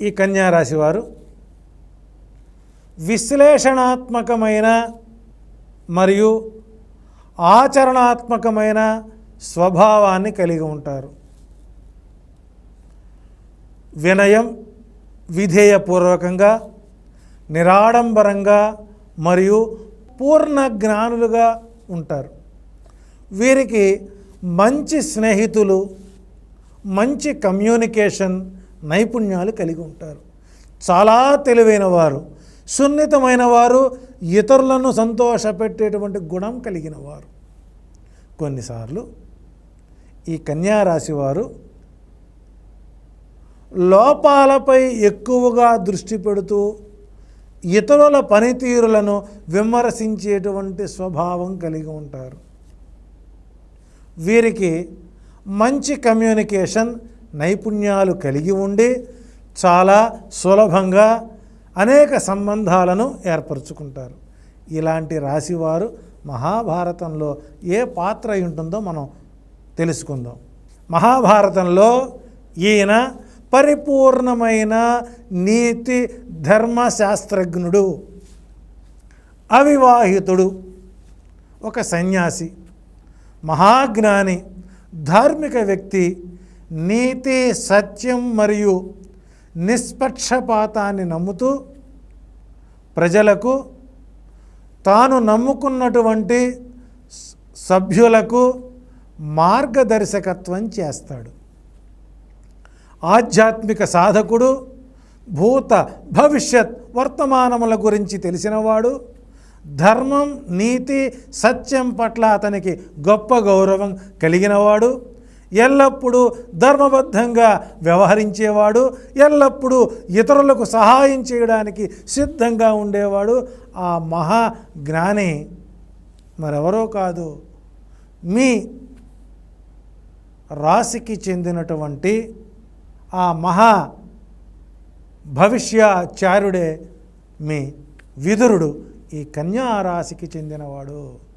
ఈ కన్యారాశి వారు విశ్లేషణాత్మకమైన మరియు ఆచరణాత్మకమైన స్వభావాన్ని కలిగి ఉంటారు. వినయం విధేయపూర్వకంగా నిరాడంబరంగా మరియు పూర్ణ జ్ఞానులుగా ఉంటారు. వీరికి మంచి స్నేహితులు మంచి కమ్యూనికేషన్ నైపుణ్యాలు కలిగి ఉంటారు. చాలా తెలివైన వారు సున్నితమైన వారు ఇతరులను సంతోషపెట్టేటువంటి గుణం కలిగిన వారు. కొన్నిసార్లు ఈ కన్యారాశి వారు లోపాలపై ఎక్కువగా దృష్టి పెడుతూ ఇతరుల పనితీరులను విమర్శించేటువంటి స్వభావం కలిగి ఉంటారు. వీరికి మంచి కమ్యూనికేషన్ నైపుణ్యాలు కలిగి ఉండి చాలా సులభంగా అనేక సంబంధాలను ఏర్పరచుకుంటారు. ఇలాంటి రాశివారు మహాభారతంలో ఏ పాత్ర ఉంటుందో మనం తెలుసుకుందాం. మహాభారతంలో ఈయన పరిపూర్ణమైన నీతి ధర్మశాస్త్రజ్ఞుడు అవివాహితుడు ఒక సన్యాసి మహాజ్ఞాని ధార్మిక వ్యక్తి నీతి సత్యం మరియు నిష్పక్షపాతాన్ని నమ్ముతూ ప్రజలకు తాను నమ్ముకున్నటువంటి సభ్యులకు మార్గదర్శకత్వం చేస్తాడు. ఆధ్యాత్మిక సాధకుడు భూత భవిష్యత్ వర్తమానముల గురించి తెలిసినవాడు ధర్మం నీతి సత్యం పట్ల అతనికి గొప్ప గౌరవం కలిగినవాడు ఎల్లప్పుడూ ధర్మబద్ధంగా వ్యవహరించేవాడు ఎల్లప్పుడూ ఇతరులకు సహాయం చేయడానికి సిద్ధంగా ఉండేవాడు. ఆ మహా జ్ఞాని మరెవరో కాదు. మీ రాశికి చెందినటువంటి ఆ మహా భవిష్యాచార్యుడే మీ విదురుడు ఈ కన్యా రాశికి చెందినవాడు.